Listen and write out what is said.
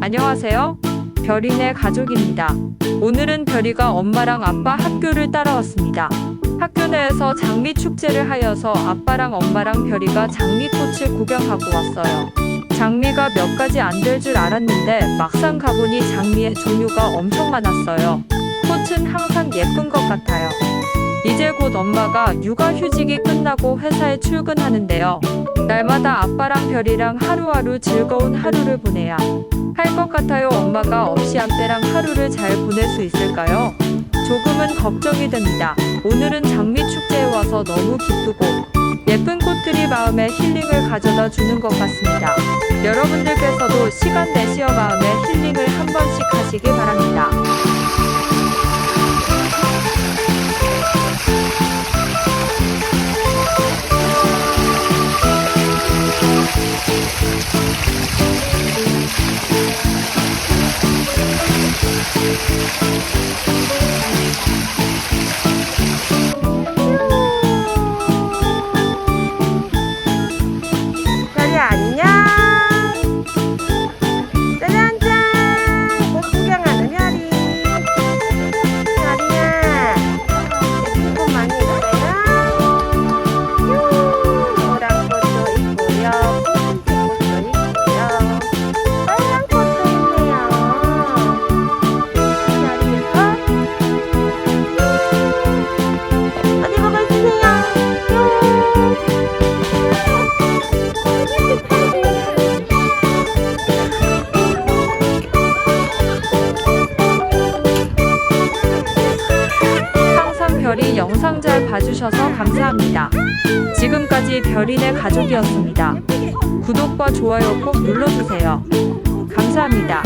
안녕하세요. 별이네 가족입니다. 오늘은 별이가 엄마랑 아빠 학교를 따라왔습니다. 학교 내에서 장미 축제를 하여서 아빠랑 엄마랑 별이가 장미꽃을 구경하고 왔어요. 장미가 몇 가지 안 될 줄 알았는데 막상 가보니 장미의 종류가 엄청 많았어요. 꽃은 항상 예쁜 것 같아요. 이제 곧 엄마가 육아휴직이 끝나고 회사에 출근하는데요. 날마다 아빠랑 별이랑 하루하루 즐거운 하루를 보내야 할 것 같아요. 엄마가 없이 아빠랑 하루를 잘 보낼 수 있을까요? 조금은 걱정이 됩니다. 오늘은 장미 축제에 와서 너무 기쁘고 예쁜 꽃들이 마음에 힐링을 가져다 주는 것 같습니다. 여러분들께서도 시간 내시어 마음에 힐링을 한 번씩 하시기 바랍니다. 별이 영상 잘 봐주셔서 감사합니다. 지금까지 별이네 가족이었습니다. 구독과 좋아요 꼭 눌러주세요. 감사합니다.